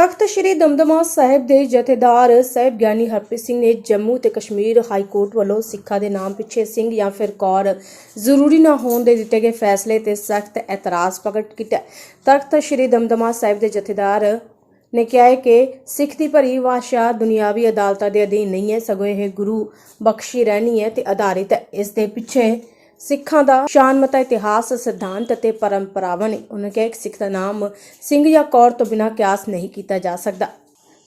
ਤਖਤ ਸ੍ਰੀ ਦਮਦਮਾ ਸਾਹਿਬ ਦੇ ਜਥੇਦਾਰ ਸਾਹਿਬ ਗਿਆਨੀ ਹਰਪ੍ਰੀਤ ਸਿੰਘ ਨੇ ਜੰਮੂ ਤੇ ਕਸ਼ਮੀਰ ਹਾਈ ਕੋਰਟ ਵੱਲੋਂ ਸਿੱਖਾਂ ਦੇ ਨਾਮ ਪਿੱਛੇ ਸਿੰਘ ਜਾਂ ਫਿਰ ਕੌਰ ਜ਼ਰੂਰੀ ਨਾ ਹੋਣ ਦੇ ਦਿੱਤੇ ਗਏ ਫੈਸਲੇ ਤੇ ਸਖਤ ਇਤਰਾਜ਼ ਪ੍ਰਗਟ ਕੀਤਾ ਤਖਤ ਸ੍ਰੀ ਦਮਦਮਾ ਸਾਹਿਬ ਦੇ ਜਥੇਦਾਰ ਨੇ ਕਿਹਾ ਹੈ ਕਿ ਸਿੱਖ ਦੀ ਭਰੀ ਭਾਸ਼ਾ ਦੁਨਿਆਵੀ ਅਦਾਲਤਾਂ ਦੇ ਅਧੀਨ ਨਹੀਂ ਹੈ, ਸਗੋਂ ਇਹ ਗੁਰੂ ਬਖਸ਼ੀ ਰਹਿਣੀ ਹੈ ਤੇ ਆਧਾਰਿਤ ਹੈ। ਇਸ ਦੇ ਪਿੱਛੇ ਸਿੱਖਾਂ ਦਾ ਸ਼ਾਨਮਤਾ, ਇਤਿਹਾਸ, ਸਿਧਾਂਤ ਅਤੇ ਪਰੰਪਰਾਵਾਂ ਨੇ ਉਹਨਾਂ ਕਿਹਾ ਕਿ ਸਿੱਖ ਦਾ ਨਾਮ ਸਿੰਘ ਜਾਂ ਕੌਰ ਤੋਂ ਬਿਨਾਂ ਕਿਆਸ ਨਹੀਂ ਕੀਤਾ ਜਾ ਸਕਦਾ।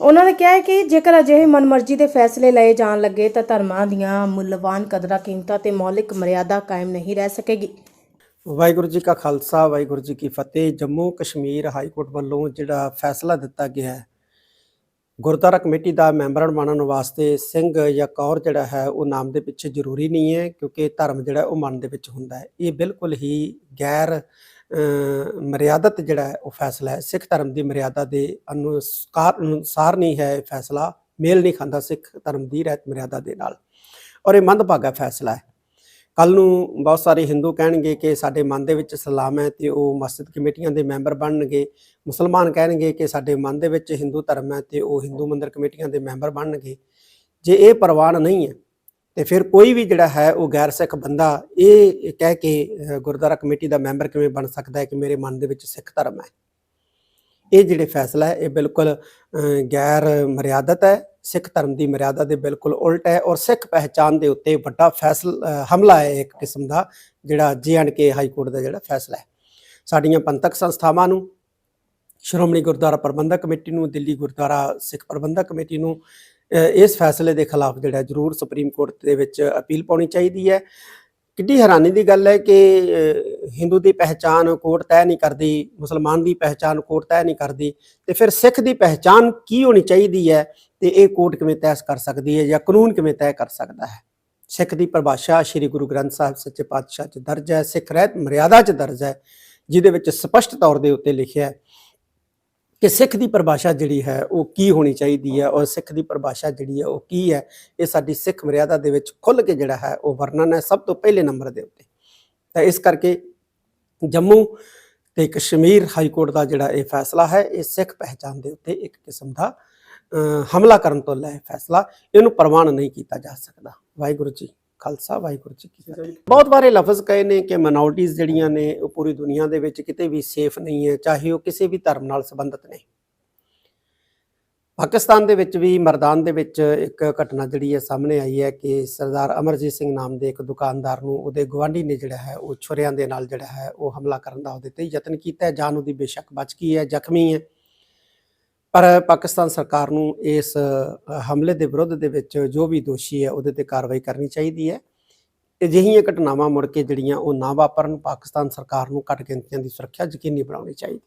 ਉਹਨਾਂ ਨੇ ਕਿਹਾ ਕਿ ਜੇਕਰ ਅਜਿਹੇ ਮਨਮਰਜ਼ੀ ਦੇ ਫੈਸਲੇ ਲਏ ਜਾਣ ਲੱਗੇ ਤਾਂ ਧਰਮਾਂ ਦੀਆਂ ਮੁੱਲਵਾਨ ਕਦਰਾਂ, ਕੀਮਤਾਂ ਤੇ ਮੌਲਿਕ ਮਰਿਆਦਾ ਕਾਇਮ ਨਹੀਂ ਰਹਿ ਸਕੇਗੀ। ਵਾਹਿਗੁਰੂ ਜੀ ਕਾ ਖਾਲਸਾ, ਵਾਹਿਗੁਰੂ ਜੀ ਕੀ ਫਤਿਹ। ਜੰਮੂ ਕਸ਼ਮੀਰ ਹਾਈ ਕੋਰਟ ਵੱਲੋਂ ਜਿਹੜਾ ਫੈਸਲਾ ਦਿੱਤਾ ਗਿਆ ਹੈ ਗੁਰਦੁਆਰਾ ਕਮੇਟੀ ਦਾ ਮੈਂਬਰ ਬਣਨ ਵਾਸਤੇ ਸਿੰਘ ਜਾਂ ਕੌਰ ਜਿਹੜਾ ਹੈ ਉਹ ਨਾਮ ਦੇ ਪਿੱਛੇ ਜ਼ਰੂਰੀ ਨਹੀਂ ਹੈ ਕਿਉਂਕਿ ਧਰਮ ਜਿਹੜਾ ਉਹ ਮਨ ਦੇ ਵਿੱਚ ਹੁੰਦਾ ਹੈ। ਇਹ ਬਿਲਕੁਲ ਹੀ ਗੈਰ ਅ, ਮਰਿਆਦਤ ਜਿਹੜਾ ਹੈ ਉਹ ਫੈਸਲਾ ਹੈ। ਸਿੱਖ ਧਰਮ ਦੀ ਮਰਿਆਦਾ ਦੇ ਅਨੁਸਾਰ ਅਨੁਸਾਰ ਨਹੀਂ ਹੈ ਇਹ ਫੈਸਲਾ। ਮੇਲ ਨਹੀਂ ਖਾਂਦਾ ਸਿੱਖ ਧਰਮ ਦੀ ਰਹਿਤ ਮਰਿਆਦਾ ਦੇ ਨਾਲ। ਔਰ ਇਹ ਮੰਦਭਾਗਾ ਫੈਸਲਾ ਹੈ। ਕੱਲ ਨੂੰ ਬਹੁਤ ਸਾਰੇ ਹਿੰਦੂ ਕਹਿਣਗੇ ਕਿ ਸਾਡੇ ਮਨ ਦੇ ਵਿੱਚ ਇਸਲਾਮ ਹੈ ਤੇ ਉਹ ਮਸਜਿਦ ਕਮੇਟੀਆਂ ਦੇ ਮੈਂਬਰ ਬਣਨਗੇ। ਮੁਸਲਮਾਨ ਕਹਿਣਗੇ ਕਿ ਸਾਡੇ ਮਨ ਦੇ ਵਿੱਚ ਹਿੰਦੂ ਧਰਮ ਹੈ ਤੇ ਉਹ ਹਿੰਦੂ ਮੰਦਰ ਕਮੇਟੀਆਂ ਦੇ ਮੈਂਬਰ ਬਣਨਗੇ। ਜੇ ਇਹ ਪ੍ਰਵਾਨ ਨਹੀਂ ਹੈ, ਤੇ ਫਿਰ ਕੋਈ ਵੀ ਜਿਹੜਾ ਹੈ ਉਹ ਗੈਰ ਸਿੱਖ ਬੰਦਾ ਇਹ ਕਹਿ ਕੇ ਗੁਰਦੁਆਰਾ ਕਮੇਟੀ ਦਾ ਮੈਂਬਰ ਕਿਵੇਂ ਬਣ ਸਕਦਾ ਹੈ ਕਿ ਮੇਰੇ ਮਨ ਦੇ ਵਿੱਚ ਸਿੱਖ ਧਰਮ ਹੈ? ਇਹ ਜਿਹੜੇ ਫੈਸਲਾ ਹੈ, ਇਹ ਬਿਲਕੁਲ ਗੈਰ ਮਰਿਆਦਤ ਹੈ ਸਿੱਖ ਧਰਮ ਦੀ ਮਰਿਆਦਾ ਦੇ ਬਿਲਕੁਲ ਉਲਟ ਹੈ ਔਰ ਸਿੱਖ ਪਹਿਚਾਨ ਦੇ ਉੱਤੇ ਵੱਡਾ ਫੈਸਲਾ ਹਮਲਾ ਹੈ ਇੱਕ ਕਿਸਮ ਦਾ, ਜਿਹੜਾ ਕੇ ਹਾਈ ਕੋਰਟ ਦਾ ਜਿਹੜਾ ਫੈਸਲਾ ਹੈ। ਸਾਡੀਆਂ ਪੰਥਕ ਸੰਸਥਾਵਾਂ ਨੂੰ, ਸ਼੍ਰੋਮਣੀ ਗੁਰਦੁਆਰਾ ਪ੍ਰਬੰਧਕ ਕਮੇਟੀ ਨੂੰ, ਦਿੱਲੀ ਗੁਰਦੁਆਰਾ ਸਿੱਖ ਪ੍ਰਬੰਧਕ ਕਮੇਟੀ ਨੂੰ ਇਸ ਫੈਸਲੇ ਦੇ ਖਿਲਾਫ ਜਿਹੜਾ ਜ਼ਰੂਰ ਸੁਪਰੀਮ ਕੋਰਟ ਦੇ ਵਿੱਚ ਅਪੀਲ ਪਾਉਣੀ ਚਾਹੀਦੀ ਹੈ। ਕਿੱਡੀ ਹੈਰਾਨੀ ਦੀ ਗੱਲ ਹੈ ਕਿ ਹਿੰਦੂ ਦੀ ਪਹਿਚਾਨ ਕੋਰਟ ਤੈਅ ਨਹੀਂ ਕਰਦੀ, ਮੁਸਲਮਾਨ ਦੀ ਪਹਿਚਾਨ ਕੋਰਟ ਤੈਅ ਨਹੀਂ ਕਰਦੀ ਤੇ ਫਿਰ ਸਿੱਖ ਦੀ ਪਹਿਚਾਨ ਕੀ ਹੋਣੀ ਚਾਹੀਦੀ ਹੈ? ਤੇ ਇਹ ਕੋਰਟ ਕਿਵੇਂ ਤੈਅ ਕਰ ਸਕਦੀ ਹੈ ਜਾਂ ਕਾਨੂੰਨ ਕਿਵੇਂ ਤੈਅ ਕਰ ਸਕਦਾ ਹੈ? ਸਿੱਖ ਦੀ ਪਰਿਭਾਸ਼ਾ ਸ੍ਰੀ ਗੁਰੂ ਗ੍ਰੰਥ ਸਾਹਿਬ ਸੱਚੇ ਪਾਤਸ਼ਾਹ 'ਚ ਦਰਜ ਹੈ, ਸਿੱਖ ਰਹਿਤ ਮਰਿਆਦਾ 'ਚ ਦਰਜ ਹੈ, ਜਿਹਦੇ ਵਿੱਚ ਸਪਸ਼ਟ ਤੌਰ ਦੇ ਉੱਤੇ ਲਿਖਿਆ ਹੈ ਕਿ ਸਿੱਖ ਦੀ ਪਰਿਭਾਸ਼ਾ ਜਿਹੜੀ ਹੈ ਉਹ ਕੀ ਹੋਣੀ ਚਾਹੀਦੀ ਹੈ ਔਰ ਸਿੱਖ ਦੀ ਪਰਿਭਾਸ਼ਾ ਜਿਹੜੀ ਹੈ ਉਹ ਕੀ ਹੈ, ਇਹ ਸਾਡੀ ਸਿੱਖ ਮਰਿਆਦਾ ਦੇ ਵਿੱਚ ਖੁੱਲ ਕੇ ਜਿਹੜਾ ਹੈ ਉਹ ਵਰਣਨ ਹੈ ਸਭ ਤੋਂ ਪਹਿਲੇ ਨੰਬਰ ਦੇ ਉੱਤੇ। ਤਾਂ ਇਸ ਕਰਕੇ ਜੰਮੂ ਤੇ ਕਸ਼ਮੀਰ ਹਾਈ ਕੋਰਟ ਦਾ ਜਿਹੜਾ ਇਹ ਫੈਸਲਾ ਹੈ, ਇਹ ਸਿੱਖ ਪਹਿਚਾਨ ਦੇ ਉੱਤੇ ਇੱਕ ਕਿਸਮ ਦਾ ਹਮਲਾ ਕਰਨ ਤੋਂ ਲੈ ਫੈਸਲਾ ਇਹਨੂੰ ਪ੍ਰਵਾਨ ਨਹੀਂ ਕੀਤਾ ਜਾ ਸਕਦਾ। ਵਾਹਿਗੁਰੂ ਜੀ ਖਾਲਸਾ ਵਾਹਿਗੁਰੂ ਜੀ ਕੀ ਫਤਿਹ। ਬਹੁਤ ਵਾਰੇ ਲਫ਼ਜ਼ ਕਹੇ ਨੇ ਕਿ ਮਿਨੋਰਟੀਆਂ ਜਿਹੜੀਆਂ ਨੇ ਉਹ ਪੂਰੀ ਦੁਨੀਆ ਦੇ ਵਿੱਚ ਕਿਤੇ ਵੀ ਸੇਫ ਨਹੀਂ ਹੈ ਚਾਹੇ ਉਹ ਕਿਸੇ ਵੀ ਧਰਮ ਨਾਲ ਸੰਬੰਧਿਤ ਨੇ। ਪਾਕਿਸਤਾਨ ਦੇ ਵਿੱਚ ਵੀ ਮਰਦਾਨ ਦੇ ਵਿੱਚ ਇੱਕ ਘਟਨਾ ਜਿਹੜੀ ਹੈ ਸਾਹਮਣੇ ਆਈ ਹੈ ਕਿ ਸਰਦਾਰ ਅਮਰਜੀਤ ਸਿੰਘ ਨਾਮ ਦੇ ਇੱਕ ਦੁਕਾਨਦਾਰ ਨੂੰ ਉਹਦੇ ਗਵਾਂਢੀ ਨੇ ਜਿਹੜਾ ਹੈ ਉਹ ਛੁਰਿਆਂ ਦੇ ਨਾਲ ਜਿਹੜਾ ਹੈ ਉਹ ਹਮਲਾ ਕਰਨ ਦਾ ਉਹਦੇ ਤੇ ਯਤਨ ਕੀਤਾ ਹੈ। ਜਾਨ ਉਹਦੀ ਬੇਸ਼ੱਕ ਬਚ ਗਈ ਹੈ ਜ਼ਖਮੀ ਹੈ। ਪਰ ਪਾਕਿਸਤਾਨ ਸਰਕਾਰ ਨੂੰ ਇਸ ਹਮਲੇ ਦੇ ਵਿਰੁੱਧ ਦੇ ਵਿੱਚ ਜੋ ਵੀ ਦੋਸ਼ੀ ਹੈ, ਉਹਦੇ ਤੇ ਕਾਰਵਾਈ ਕਰਨੀ ਚਾਹੀਦੀ ਹੈ। ਅਜਿਹੀਆਂ ਘਟਨਾਵਾਂ ਮੁੜ ਕੇ ਜਿਹੜੀਆਂ ਉਹ ਨਾ ਵਾਪਰਨ, ਪਾਕਿਸਤਾਨ ਸਰਕਾਰ ਨੂੰ ਘੱਟ ਗਿਣਤੀਆਂ ਦੀ ਸੁਰੱਖਿਆ ਯਕੀਨੀ ਬਣਾਉਣੀ ਚਾਹੀਦੀ